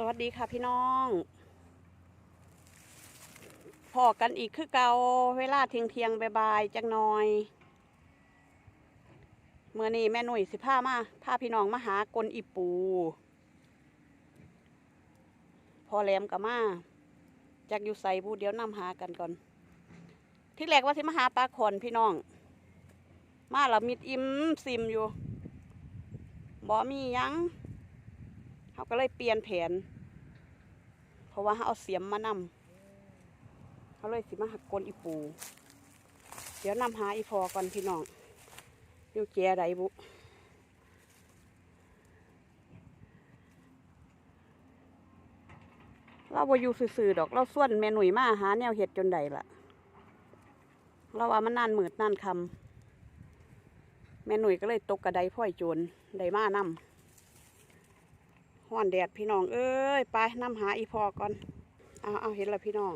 สวัสดีค่ะพี่น้องพอกันอีกคือเกาเวลาเทียงเทียงๆบายๆจังหน่อยเมื่อนี้แม่หนุ่ยสิพามาพาพี่น้องมาหากลอีปู พอแหลมกับมาจากอยู่ใส่บูเดียวนำหากันก่อน ที่แรกว่าสิมาหาปลาขอนพี่น้อง มาแล้วมิดอิ่มซิมอยู่บ่มียัง เขาก็เลยเปลี่ยนแผน เพราะว่าเขาเอาเสียมมานำเขาเลยสิมาหักกลอีปู เดี๋ยวนำหาอีพอก่อนพี่น้องอยู่แจใดบุเราบ่อยู่ซื่อๆดอก เราส่วนแม่หนุ่ยมาหาแนวเห็ดจนใดละเราว่ามันนานหมืดนานคำแม่หนุ่ยก็เลยตกกระไดพ่อยโจรได้มานำ ห้อนแดดพี่น้อง เอ้ย ไปนำหาอีพอก่อน เอาเอาเห็นแล้วพี่น้อง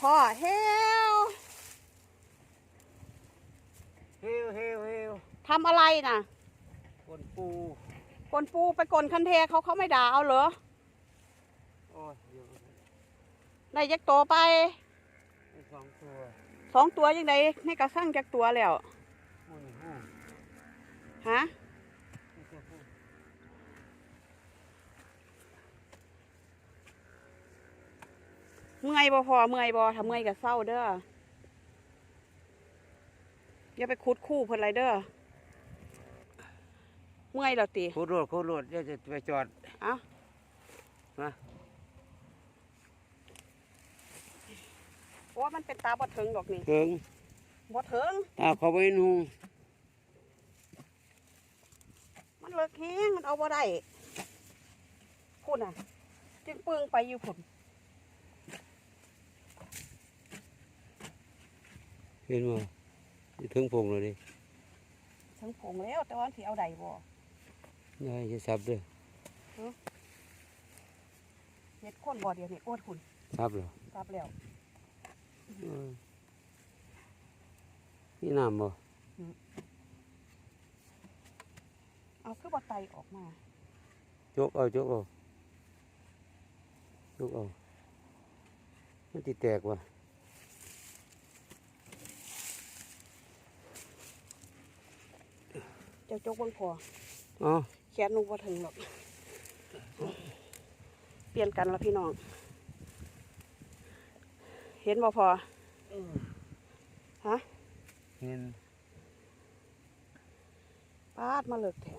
พ่อเฮลเฮวเฮวเฮวทำอะไรน่ะคนปูกนปูไปกลคันเทเขาเขาไม่ด่าเอาเหรอโอ้ยอยู่ได้ยักโตไปในสองตัวสองตัวยังไงให้กระสั่งจากตัวแล้วมูนี่หูฮะ นี่ตัวผู้ เมื่อยบ่พอเมื่อยบ่ทำเมื่อยกับเศร้าเด้ออย่าไปคุดคู่เพิ่นไรเด้อเมื่อยแล้วติโคตรโลดโคตรโลดเดี๋ยวจะไปจอดเอ้ามาโอ้มันเป็นตาบ่ถึงดอกนี่ถึงบ่ถึงตาเขาไว้นูมันเลิกแห้งมันเอาบ่ได้พุ่นอะจึงปึงไปอยู่พุ่น เห็นบ่อยู่ถึงพงเลยดิถึงผงแล้ว แต่ว่าสิเอาได้บ่ยายจะซับเด้วยเฮ็ดคนบ่เดียวนี่โอดพุ่นซับเหรอรับแล้วเออนี่น้ำบ่เอาคือบ่ไตออกมาจกเอาจกเอาจกเอามันติแตกว่ะ จ้าจกเบิ่งพออ๋อแขนหนูบ่ถึงหรอกเปลี่ยนกันละพี่น้อง เห็นบ่พอฮะเห็นปาดมาเลิกแท้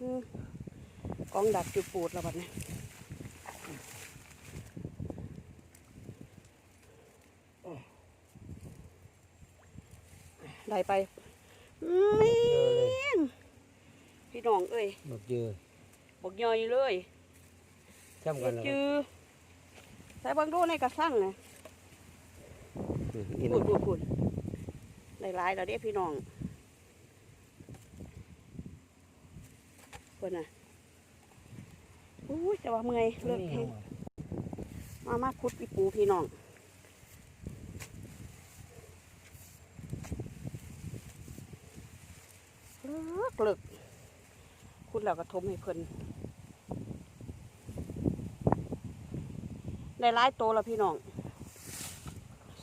อืมกองดักจุดปูดแล้วบัดนี้ได้ไปเมียงพี่น้ องเอ้ยบักเจอบอกย่อยเลยจำกันแล้วจือใส่เบังดูในกระสังไงอีพูน้ดพูดพูดได้หลายแล้วเด้พี่น้องเพิ่นน่ะอุ้ยแต่ว่าเมื่อยเลิกแห้งมามาคุดอีปูพี่น้องเลิกเลิก คุดแล้วก็ทมให้เพิ่นได้หลายโตแล้วพี่น้อง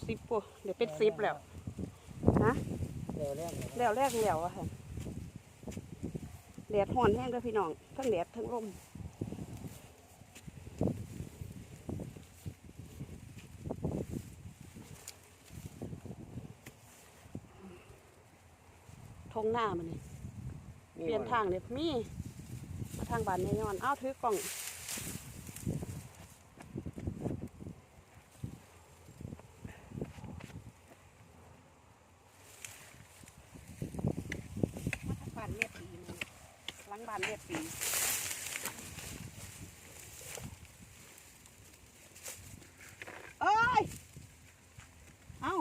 สิบปูเดี๋ยวเป็นสิบแล้วฮะเดี๋ยวแรกเลยแล้วแรกแล้วอะค่ะแดดห่อนแห้งเด้วยพี่น้องทั้งแดดทั้งลมทงหน้ามันนี่ เปลี่ยนทางเด็มีมาทางบ้านแน่นอนอ้าวถือกล่อง มาทางบ้านเรียบปีมันหลังบ้านเรียบปีเอ้ย เอ้า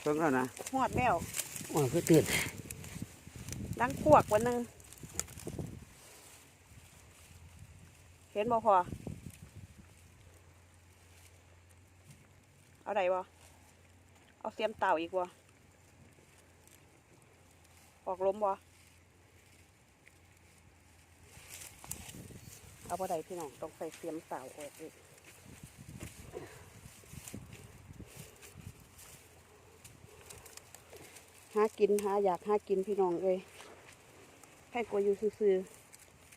เพิ่งแล้วนะหอดแล้ว อ๋อคือตื่น ดังพวกวันหนึ่งเห็นบ่พอเอาไดบ่เอาเสียมเต่าอีกบ่ออกล้มบ่เอาบ่ได้พี่น้องต้องใส่เสียมสาออกเองหากินหาอยากหากินพี่น้องเลย ให้กลัวอยู่ซื่อ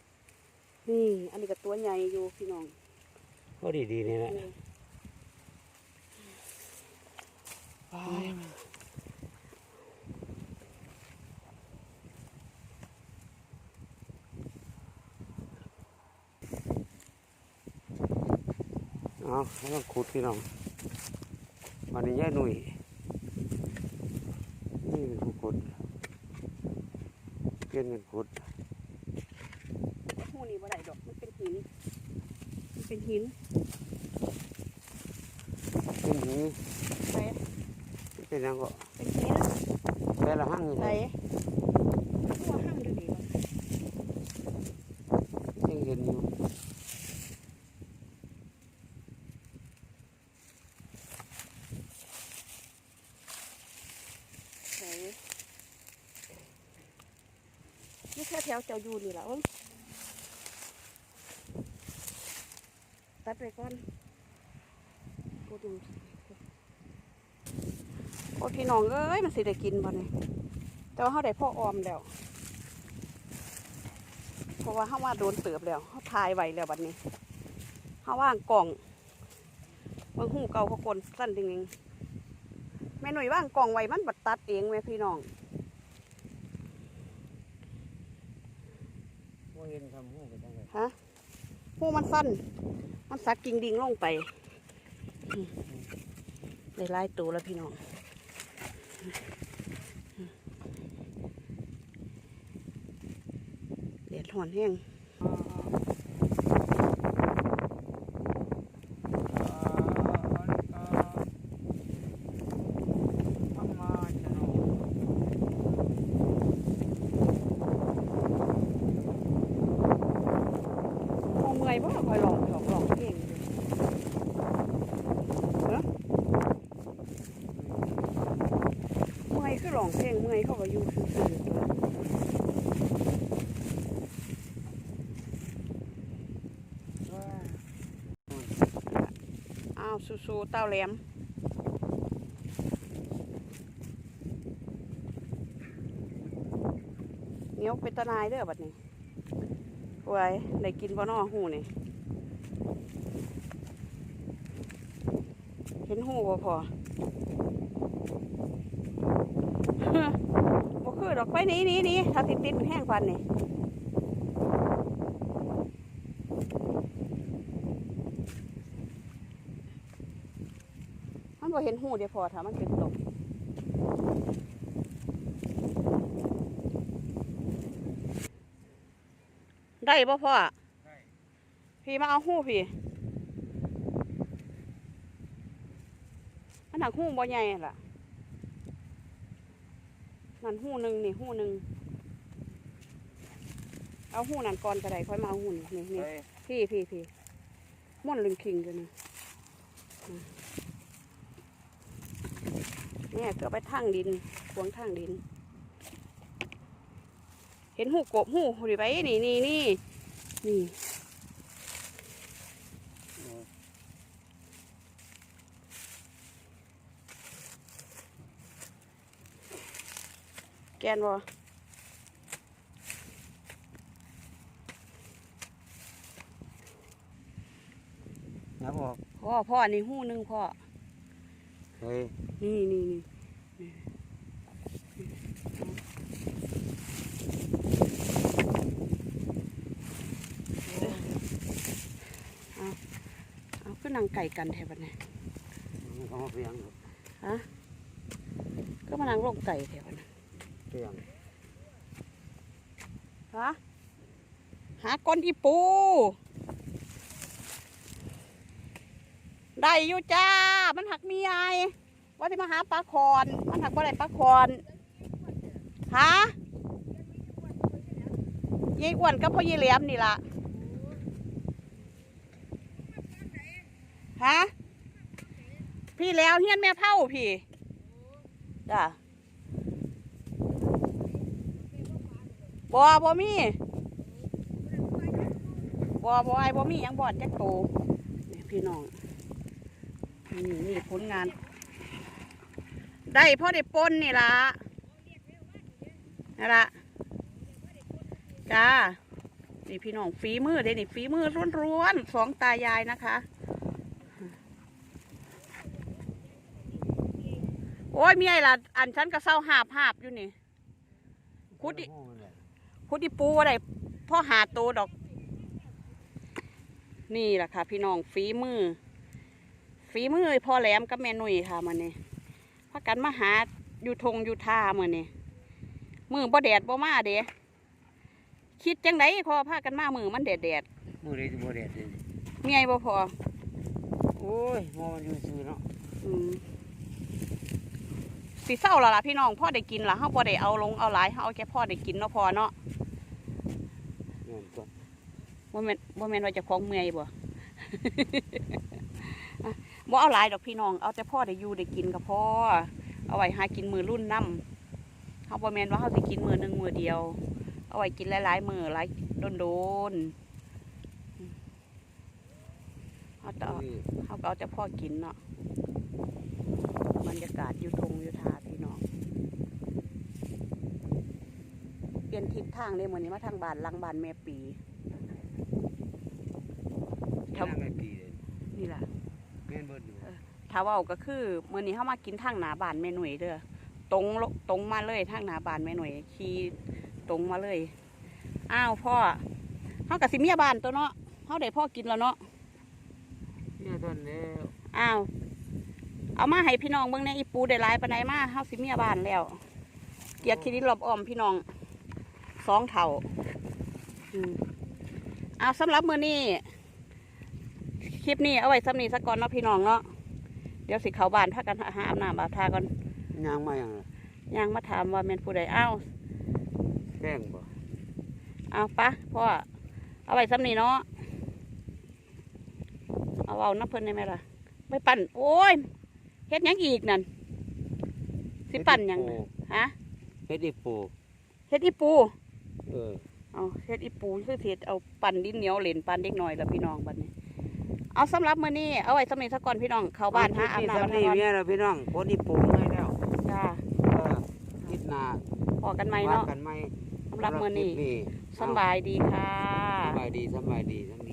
ๆนี่ อันนี้ก็ตัวใหญ่อยู่พี่น้องก็ดีดีๆนี่แหละไปเอาให้ต้องขุดพี่น้องวันนี้ย่าหนุ่ยนี่เป็นผู้ขุดเปลี่ยนกันขุดหูนี่บ่ได้ดอกมันเป็นหิน มันเป็นหินเป็นหินใส่เป็นหยังก็เป็นหิน แต่ละหั่งนี่ใส่ตัวห้างดูดีวะ ยังเห็นอยู่ ใส่นี่ แถวเจ้าอยู่นี่แหละวตัดไปก่อนโอ้ดูโอ้พี่น้องเอ้ยมันสิได้กินบ่เนี่ยแต่ว่าเขาได้พ่อออมแล้ว เพราะว่าเขาว่าโดนเติบแล้วเขาทายไว้แล้วบัดนี้เขาว่างกล่องบางหูเก่าเขากลนสั้นจริงๆแม่หน่วยว่างกล่องไว้มันบัดตัดเองแม่พี่น้อง บ่นทำหูไปจังไดฮะหูมันสั้น มันสักกิ่งดิ่งลงไปอืมได้หลายตัวแล้วพี่น้องเดือดหอนแห้ง โมเมื่อยบ่คอยลองลองลองเพลงดูเอ้อเมื่อยคือลองเพลงเมื่อยเขาก็อยู่ซื่อๆตัว อ้าวสู้ๆเต้าแหลมเนียเป็นตะนายเด้อบัดนี้ไว้ได้กินบ่นอหูนี่ เห็นหูบ่พอบ่คือดอกไปนี้นี้นี้ถ้าติดติดมันแห้งฟันนี่ บ่เห็นหูเดียวพอถ้ามันเป็นตกได้บ่พ่อพี่มาเอาหู้พี่ มันหนักหู้บ่ใหญ่ล่ะนั่นหู้หนึ่งนี่หู้หนึ่งเอาหู้นั่นก่อนก็ได้ค่อยมาเอาหู้นี่นี่นี่พี่พี่พี่ม่วนลึงคิงอยู่นี่อืม เนี่ยเกือไปทางดินขวางทางดิน เห็นหูกบหูหรือไปนี่นี่นี่นี่แกนบ่นะบอกพ่อพ่อนี่หูหนึ่งพ่อ เฮ้ยนี่นี่นี่เอาเอาขึ้นนางไก่กันแทบัดนี้มันก็มาเพียงก็มานั่งลงไก่แทบัดนี้เพียงฮะหาก้อนอีปู ได้อยู่จ้า มันหักมีไอว่าที่มาหาปลาคอน มันหักว่าไรปลาคอนฮะยายอ้วนกับพ่อยายแหลี่ยมนี่ล่ะฮะพี่แล้วเฮียนแม่เผาพี่จ้าบ่บ่มีบ่บ่ไอ้บ่มียังบอนจักโตพี่น้อง นี่นี่ผลงาน ได้พ่อได้ปนนี่ละนี่ละจ้า นี่พี่น้องฝีมือเด้นี่ฝีมือร้วนๆสองตายายนะคะ โอ้ยมีไอ้ล่ะอันฉันก็เศร้าหาบหาบอยู่นี่ คุดดิพุทธิปูอะไรพ่อหาโตดอก นี่แหละค่ะ พี่น้องฝีมือ ฝีมือพ่อแหลมกับแม่นุ่ยค่ะมันนี่พากันมาหาอยู่ทงอยู่ท่ามือนี่มือบ่แดดบ่มาเด้คิดจังไดพอพากันมามือมันแดดแดดมือนี้จะบ่แดดเลยๆเมียบ่พอโอ้ยมอมันอยู่ซื่อเนาะอืมสิเศร้าและล่ะพี่น้องพ่อได้กินละเฮาบ่ได้เอาลงเอาหลายเฮาเอาแค่พ่อได้กินเนาะพอเนาะแม่นตัวบ่แม่นบ่แม่นว่าเจะของเมื่อยบ่ อะบ่เอาหลายดอกพี่น้อง เอาแต่พ่อได้อยู่ได้กินก็พอเอาไว้หากินมือรุ่นน้ำเฮาบ่แม่นว่าเฮาสิกินมือหนึงมือเดียว เอาไว้กินหลายๆมือหลายโดนๆเฮาจะเอานี่เฮาก็เอาแต่พ่อกินเนาะ บรรยากาศอยู่ทงอยู่ทาพี่น้อง เปลี่ยนทิศทางเลยมื้อนี้มาทางบ้านหลังบ้านแม่ปีทำไม่ปีเลยนี่ล่ะแม่นเบิดอยู่ ถ้าเว้าก็คือมื้อนี้เฮามากินทางหน้าบ้านแม่หนุ่ยเด้อตรงลตรงมาเลยทางหน้าบ้านแม่หนุ่ยขี่ตรงมาเลย อ้าวพ่อเฮาก็สิเมียบ้านตัวเนาะเฮาได้พ่อกินแล้วเนาะเนี่ยตอนแล้วอ้าวเอามาให้พี่น้องเบิ่งในอีปูได้หลายปานใดมาเฮาสิเมียบ้านแล้ว เกียกคิดินรอบอ้อมพี่น้องสองเท่าอืมเอาสำหรับมื้อนี้คลิปนี้เอาไว้สำนี้สักก่อนเนาะพี่น้องเนาะ เดี๋ยวสิเข้าบ้านพากันหาอาบน้ำอาบทาก่อนย่างมาอย่างไรย่างมาถามว่าแม่นผู้ใดเอ้าแป้งบ่เอาปะพ่อเอาไว้ซ้ำนี่เนาะเอาเอาน้ำเพิ่นได้ไหมล่ะไม่ปั่นโอ้ยเฮ็ดหยังอีกนั่นสิปั่นหยังน่ะฮะเฮ็ดอีปูเฮ็ดอีปูเออเอาเฮ็ดอีปูคือเฮ็ดเอาปั่นดินเหนียวเหรนปั่นเด็กน้อยแล้วพี่น้องบัดนี้ เอาสำหรับมื้อนี้เอาไว้ซ้ำนี่ซะก่อนพี่น้องเข้าบ้านหาอาบน้ำนี่อาบนี่ท่าก่อนเมียแล้วพี่น้องคนอีปูเมื่อยแล้วจ้าเออคิดหน้าพอกันไหมว่าเนาะกันไหมสำหรับมื้อนี้นี่สำบายดีค่ะสำบายดีสำบายดีทั้งนี้